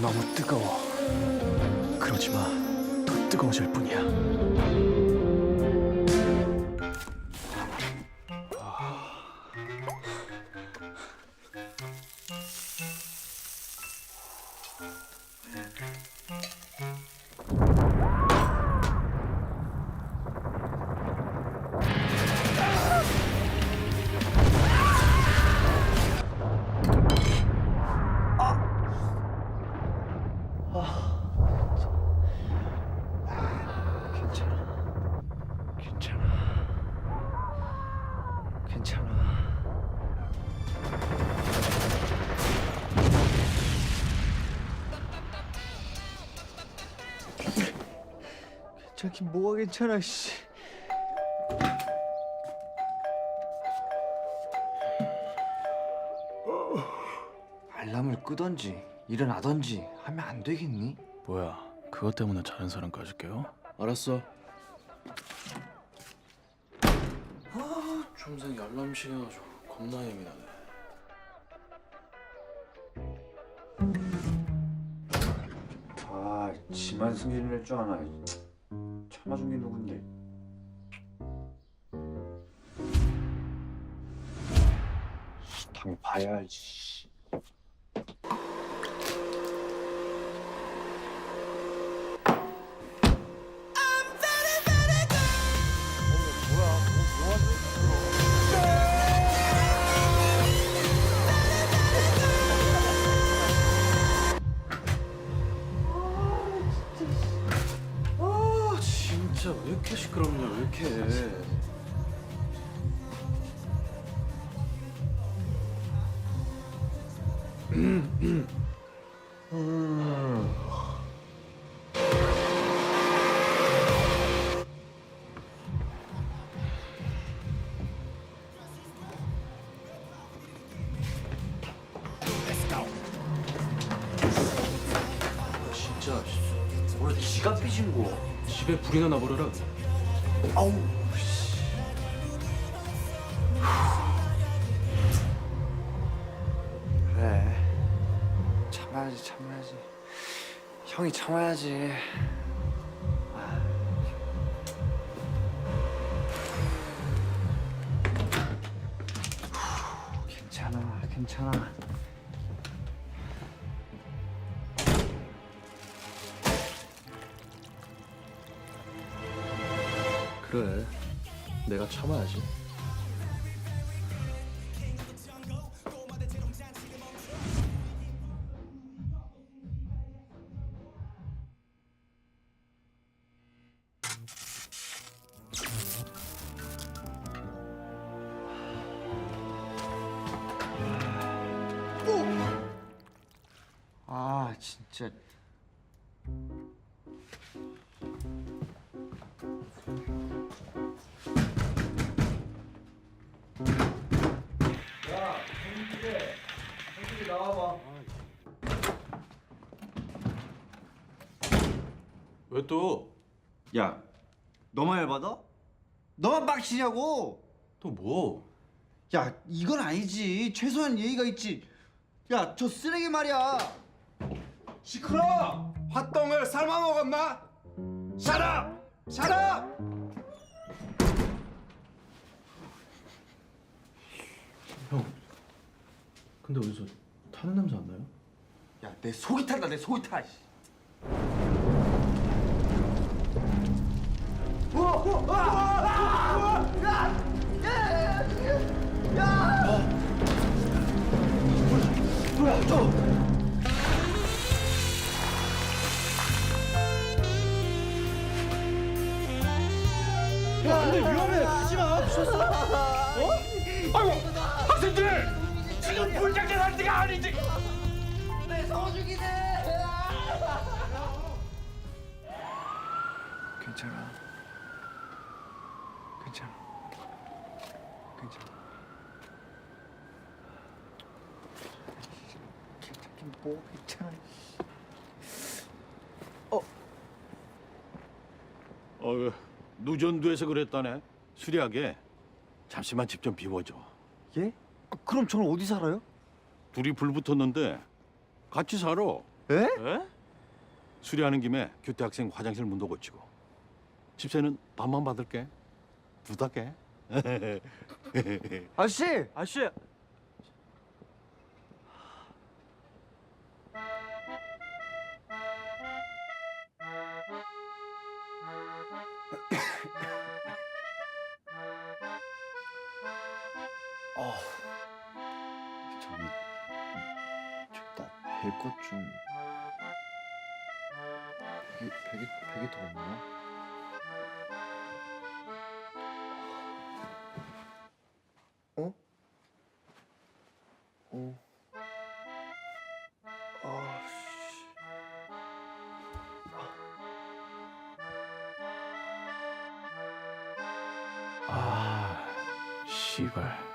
너무 뜨거워. 그러지 마. 더 뜨거워질 뿐이야. 괜찮긴 뭐가 괜찮아, 씨. 알람을 끄던지 일어나던지 하면 안 되겠니? 뭐야? 그것 때문에 자는 사람까지 깨워? 알았어. 아, 중생이 알람 시켜가지고 겁나 예민하네. 아, 지만 승진을 줄 아나. 참아준 게 누군데? 당 봐야지. 이렇게 시끄럽냐? 왜 이렇게? 진짜 왜 지가 삐진 거? 집에 불이나 나버려라. 아우. 그래. 참아야지, 참아야지. 형이 참아야지. 후, 괜찮아, 괜찮아. 그래. 내가 참아야지. 아, 진짜. 왜 또? 야, 너만 열받아? 너만 빡치냐고? 또 뭐? 야, 이건 아니지. 최소한 예의가 있지. 야, 저 쓰레기 말이야. 시끄러! 화 똥을 삶아 먹었나? 샤라! 샤라! 근데 어디서 타는 냄새 안 나요? 야, 내 속이 탄다. 내 속이 타. 씨. 학생들! 불장난 할 때가 아니지! 괜찮아. 괜찮아. 괜찮아. 괜찮긴 뭐 괜찮아. 어, 그, 누전도에서 그랬다네. 수리하게 잠시만 집 좀 비워줘. 예? 아, 그럼 저는 어디 살아요? 둘이 불 붙었는데 같이 살아. 에? 수리하는 김에 교태 학생 화장실 문도 고치고 집세는 반만 받을게. 부탁해. 아저씨! 아저씨 어. 저기 나뵐것좀 베개 베개 베개 더 없나? 어? 어. 아, 씨. 아, 씨발.